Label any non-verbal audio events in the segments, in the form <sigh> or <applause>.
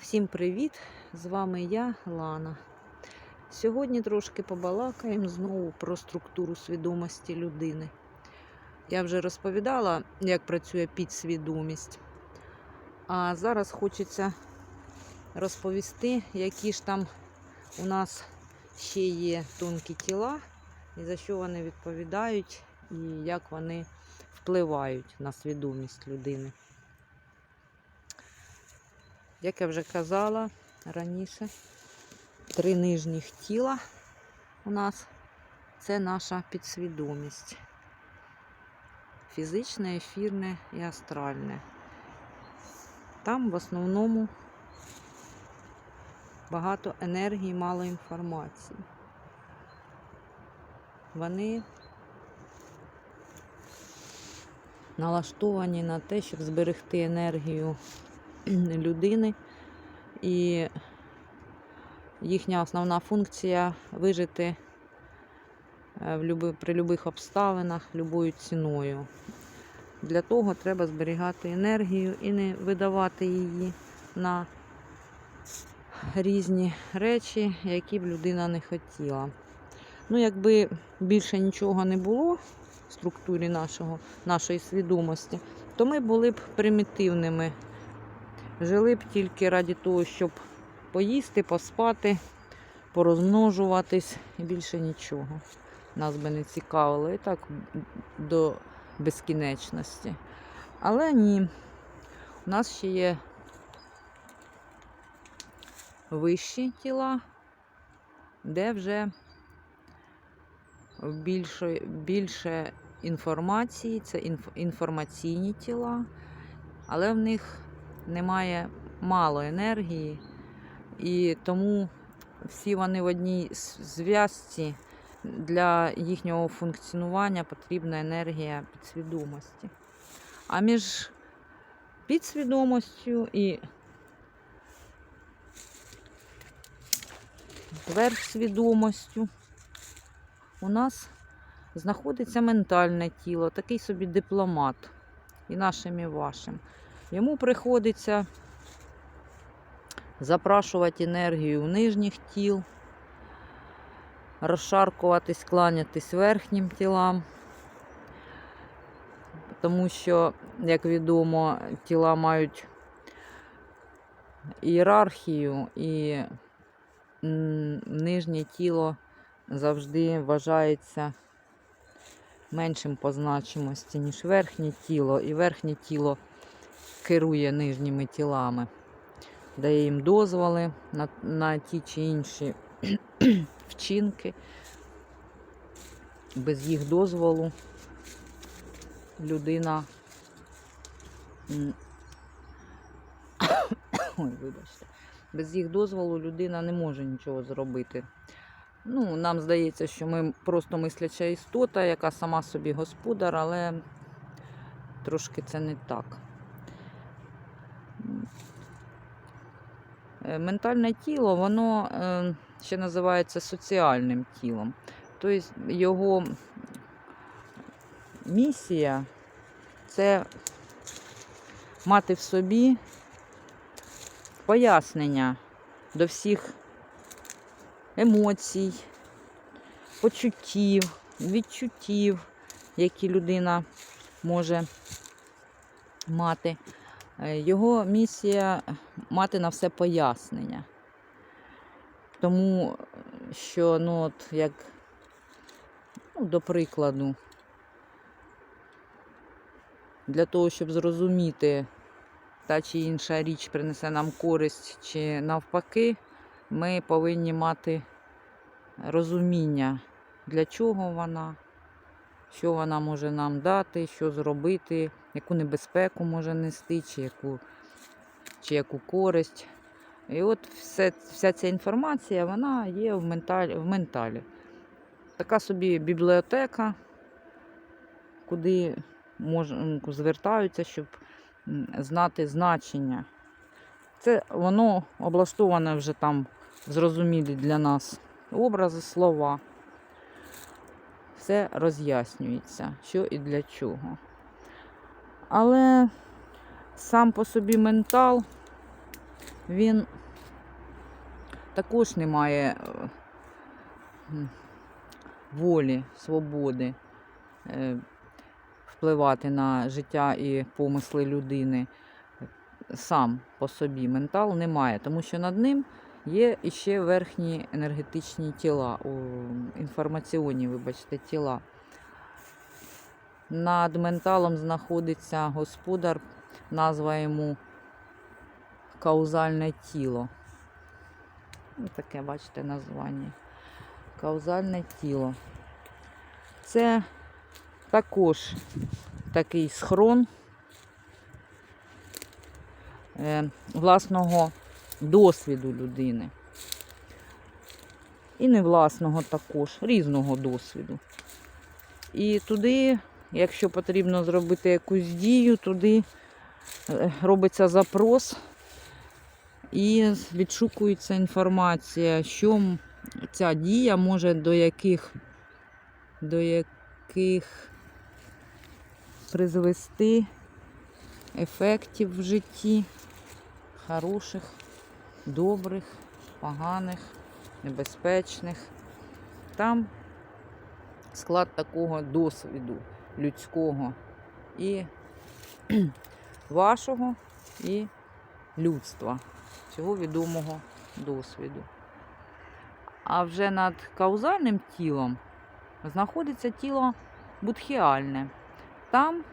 Всім привіт! З вами я, Лана. Сьогодні трошки побалакаємо знову про структуру свідомості людини. Я вже розповідала, як працює підсвідомість. А зараз хочеться розповісти, які ж там у нас ще є тонкі тіла, і за що вони відповідають, і як вони впливають на свідомість людини. Як я вже казала раніше, три нижніх тіла у нас це наша підсвідомість. Фізичне, ефірне і астральне. Там в основному багато енергії, мало інформації. Вони налаштовані на те, щоб зберегти енергію <clears throat> людини, і їхня основна функція вижити е, в при будь-яких обставинах любою ціною. Для того треба зберігати енергію і не видавати її на різні речі, які б людина не хотіла. Ну, якби більше нічого не було в структурі нашого, нашої свідомості, то ми були б примітивними Жили б тільки раді того, щоб поїсти, поспати, порозмножуватись і більше нічого. Нас би не цікавило і так до безкінечності. Але ні, у нас ще є вищі тіла, де вже більше, більше інформації, це інф, інформаційні тіла, але в них немає мало енергії, і тому всі вони в одній зв'язці для їхнього функціонування потрібна енергія підсвідомості. А між підсвідомостю і верхсвідомостю у нас знаходиться ментальне тіло, такий собі дипломат і нашим, і вашим. Йому приходиться запрашувати енергію у нижніх тіл, розшаркуватись, кланятись верхнім тілам, тому що, як відомо, тіла мають ієрархію, і нижнє тіло завжди вважається меншим по значимості, ніж верхнє тіло, і верхнє тіло керує нижніми тілами, дає їм дозволи на, на ті чи інші <clears throat> вчинки. Без їх дозволу людина. <coughs> Ой, вибачте. Без їх дозволу людина не може нічого зробити. Ну, Нам здається, що ми просто мисляча істота, яка сама собі господар, але трошки це не так. Ментальне тіло, воно е, ще називається соціальним тілом. Тобто його місія це мати в собі пояснення до всіх емоцій, почуттів, відчуттів, які людина може мати. Е, його місія мати на все пояснення. Тому що, ну, от, як, ну, до прикладу, для того, щоб зрозуміти, та чи інша річ принесе нам користь, чи навпаки, ми повинні мати розуміння, для чого вона, що вона може нам дати, що зробити, яку небезпеку може нести, чи яку чи яку користь. І от все, вся ця інформація вона є в менталі, в менталі. Така собі бібліотека, куди мож, звертаються, щоб знати значення. Це воно облаштоване вже там зрозумілі для нас образи, слова. Все роз'яснюється, що і для чого. Але сам по собі ментал він також не має е, волі, свободи е, впливати на життя і помисли людини сам по собі. Ментал не має, тому що над ним є іще верхні енергетичні тіла, інформаційні, вибачте, тіла. Над менталом знаходиться господар, назва йому каузальне тіло. Ось таке, бачите, названня. Каузальне тіло. Це також такий схрон е, власного досвіду людини. І не власного також, різного досвіду. І туди, якщо потрібно зробити якусь дію, туди робиться запрос і відшукується інформація, що ця дія може до яких, до яких призвести ефектів в житті, хороших, добрих, поганих, небезпечних. Там склад такого досвіду людського і вашого, і людства, цього відомого досвіду. А вже над каузальним тілом знаходиться тіло будхіальне. Там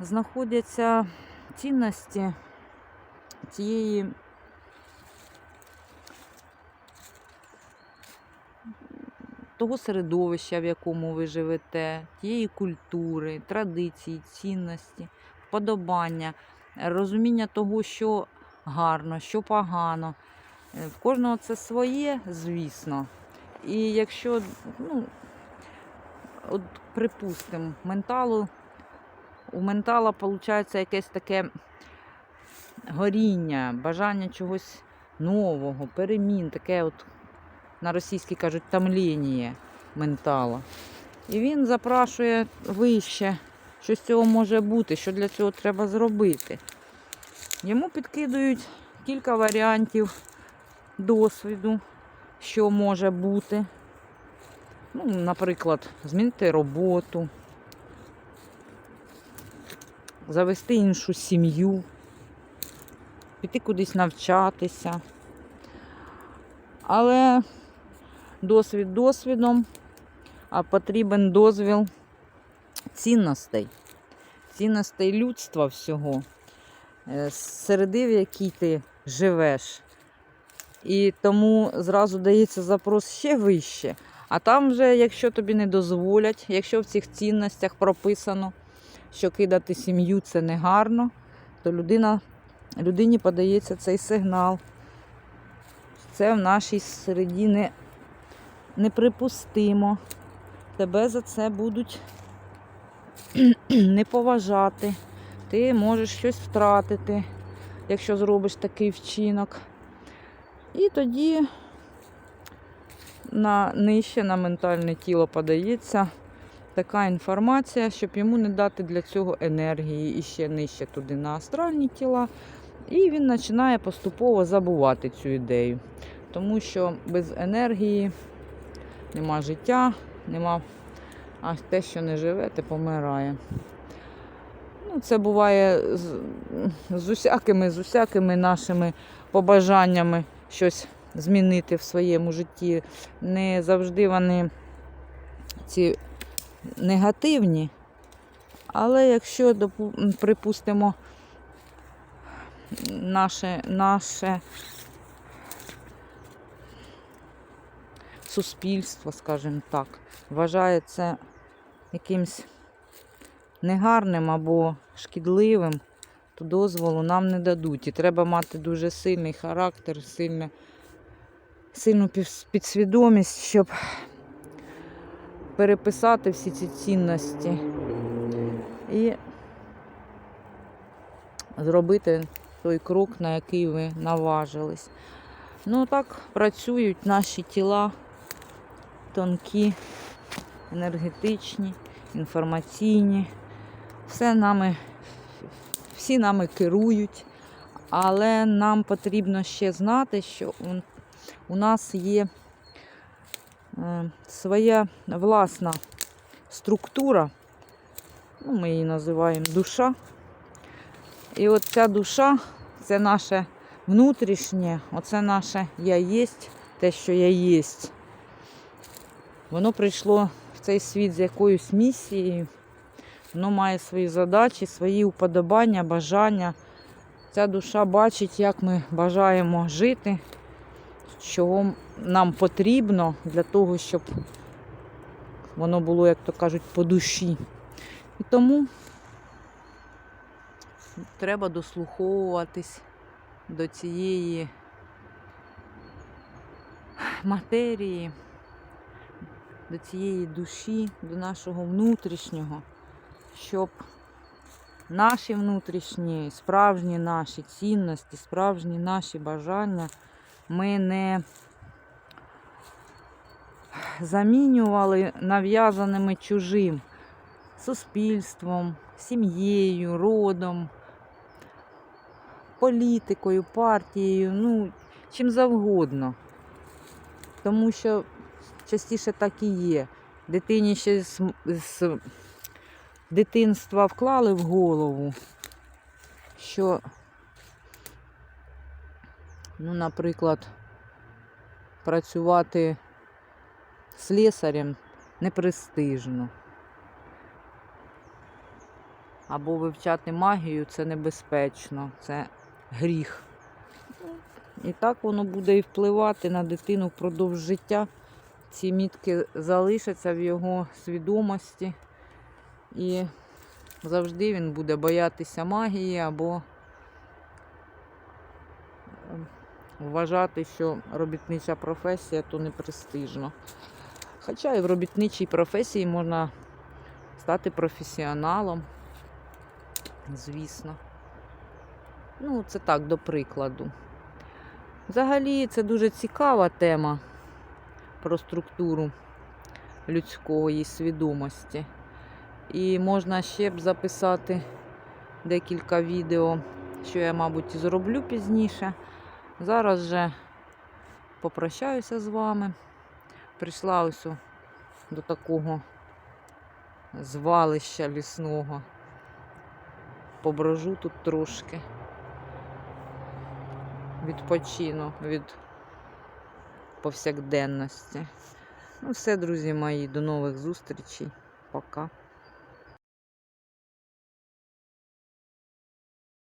знаходяться цінності цієї того середовища, в якому ви живете, тієї культури, традиції, цінності, вподобання, розуміння того, що гарно, що погано. Е, В кожного це своє, звісно. І якщо, ну, от припустимо, менталу, у ментала виходить якесь таке горіння, бажання чогось нового, перемін, таке от на російській кажуть тамління ментала. І він запрашує вище, що з цього може бути, що для цього треба зробити. Йому підкидують кілька варіантів досвіду, що може бути. Ну, наприклад, змінити роботу, завести іншу сім'ю, піти кудись навчатися. Але досвід досвідом, а потрібен дозвіл цінностей, цінностей людства всього, е, середи, в якій ти живеш. І тому зразу дається запрос ще вище. А там вже, якщо тобі не дозволять, якщо в цих цінностях прописано, що кидати сім'ю це не гарно, то людина, людині подається цей сигнал. Це в нашій середі не, неприпустимо. Тебе за це будуть <clears throat> не поважати. Ти можеш щось втратити, якщо зробиш такий вчинок. І тоді на нижче на ментальне тіло подається така інформація, щоб йому не дати для цього енергії і ще нижче туди на астральні тіла. І він починає поступово забувати цю ідею. Тому що без енергії нема життя, нема, а те, що не живе, те помирає. Ну, це буває з, з усякими, з усякими нашими побажаннями щось змінити в своєму житті. Не завжди вони ці негативні. Але якщо, припустимо, наше, наше суспільство, скажімо так, вважає це якимсь негарним або шкідливим, то дозволу нам не дадуть. І треба мати дуже сильний характер, сильне, сильну підсвідомість, щоб переписати всі ці цінності і зробити той крок, на який ви наважились. Ну так працюють наші тіла тонкі, енергетичні, інформаційні. Все нами, всі нами керують, Але нам потрібно ще знати, що у- нас є е, своя власна структура, ну, ми її називаємо душа. І от ця душа це наше внутрішнє, оце наше я єсть, те, що я єсть. Воно прийшло в цей світ з якоюсь місією. Воно має свої задачі, свої уподобання, бажання. Ця душа бачить, як ми бажаємо жити, чого нам потрібно для того, щоб воно було, як то кажуть, по душі. І тому треба дослуховуватись до цієї матерії, до цієї душі, до нашого внутрішнього, щоб наші внутрішні, справжні наші цінності, справжні наші бажання ми не замінювали нав'язаними чужим суспільством, сім'єю, родом, політикою, партією, ну, чим завгодно. Тому що частіше так і є. Дитині ще з, з дитинства вклали в голову, що, ну, наприклад, працювати слесарем непрестижно. Або вивчати магію це небезпечно, це гріх. І так воно буде і впливати на дитину впродовж життя. Ці мітки залишаться в його свідомості. І завжди він буде боятися магії або ем, вважати, що робітнича професія то не престижно. Хоча і в робітничій професії можна стати професіоналом, звісно. Ну, це так, до прикладу. Взагалі, це дуже цікава тема про структуру людської свідомості. І можна ще б записати декілька відео, що я, мабуть, зроблю пізніше. Зараз же попрощаюся з вами. Прийшла ось до такого звалища лісного. Поброжу тут трошки. Відпочину від повсякденності. Ну, все, друзі мої, до нових зустрічей. Пока.